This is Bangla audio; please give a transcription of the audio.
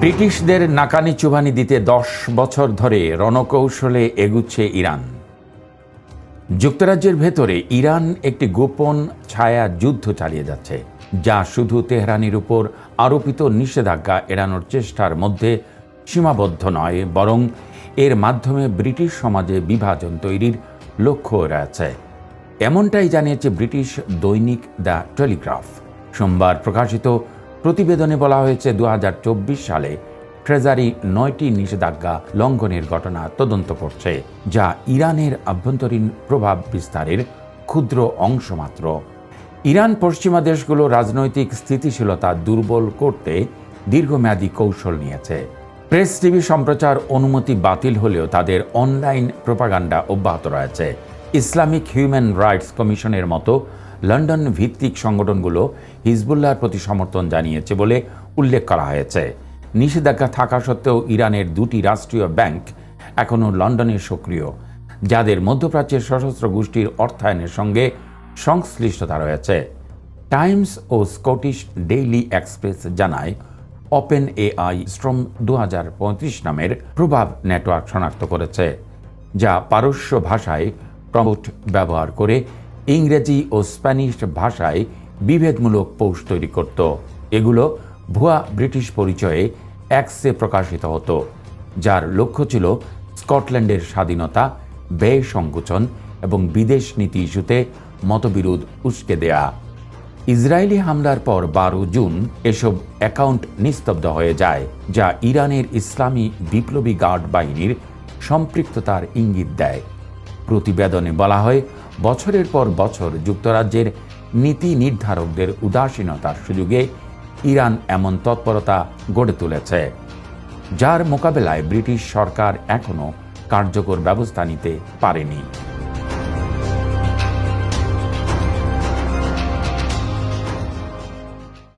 ব্রিটিশদের নাকানি চুবানি দিতে দশ বছর ধরে রণকৌশলে এগুচ্ছে ইরান। যুক্তরাজ্যের ভেতরে ইরান একটি গোপন ছায়া যুদ্ধ চালিয়ে যাচ্ছে, যা শুধু তেহরানির উপর আরোপিত নিষেধাজ্ঞা এড়ানোর চেষ্টার মধ্যে সীমাবদ্ধ নয়, বরং এর মাধ্যমে ব্রিটিশ সমাজে বিভাজন তৈরির লক্ষ্য রয়েছে। এমনটাই জানিয়েছে ব্রিটিশ দৈনিক দ্য টেলিগ্রাফ। সোমবার প্রকাশিত প্রতিবেদনে বলা হয়েছে দু হাজার চব্বিশ সালে ট্রেজারি নয়টি নিষেধাজ্ঞা লঙ্ঘনের ঘটনা তদন্ত করছে, যা ইরানের আভ্যন্তরীণ প্রভাব বিস্তারের ক্ষুদ্র অংশ মাত্র। ইরান পশ্চিমা দেশগুলো রাজনৈতিক স্থিতিশীলতা দুর্বল করতে দীর্ঘমেয়াদী কৌশল নিয়েছে। প্রেস, টিভি সম্প্রচার অনুমতি বাতিল হলেও তাদের অনলাইন প্রোপাগান্ডা অব্যাহত রয়েছে। ইসলামিক হিউম্যান রাইটস কমিশনের মতো লন্ডন ভিত্তিক সংগঠনগুলো হিজবুল্লাহর প্রতি সমর্থন জানিয়েছে বলে উল্লেখ করা হয়েছে। নিষেধাজ্ঞা থাকা সত্ত্বেও ইরানের দুটি রাষ্ট্রীয় ব্যাংক এখনও লন্ডনে সক্রিয়, যাদের মধ্যপ্রাচ্যের সশস্ত্র গোষ্ঠীর অর্থায়নের সঙ্গে সংশ্লিষ্টতা রয়েছে। টাইমস ও স্কটিশ ডেইলি এক্সপ্রেস জানায় ওপেন এআই স্ট্রম দু হাজার পঁয়ত্রিশ নামের প্রভাব নেটওয়ার্ক শনাক্ত করেছে, যা পারস্য ভাষায় প্রমোট ব্যবহার করে ইংরেজি ও স্প্যানিশ ভাষায় বিভেদমূলক পোস্ট তৈরি করত। এগুলো ভুয়া ব্রিটিশ পরিচয়ে অ্যাক্সে প্রকাশিত হতো, যার লক্ষ্য ছিল স্কটল্যান্ডের স্বাধীনতা, ব্যয় সংকোচন এবং বিদেশ নীতি ইস্যুতে মতবিরোধ উস্কে দেয়া। ইসরায়েলি হামলার পর বারো জুন এসব অ্যাকাউন্ট নিস্তব্ধ হয়ে যায়, যা ইরানের ইসলামী বিপ্লবী গার্ড বাহিনীর সম্পৃক্ততার ইঙ্গিত দেয়। প্রতিবেদনে বলা হয়, বছরের পর বছর যুক্তরাজ্যের নীতি নির্ধারকদের উদাসীনতার সুযোগে ইরান এমন তৎপরতা গড়ে তুলেছে, যার মোকাবেলায় ব্রিটিশ সরকার এখনও কার্যকর ব্যবস্থা নিতে পারেনি।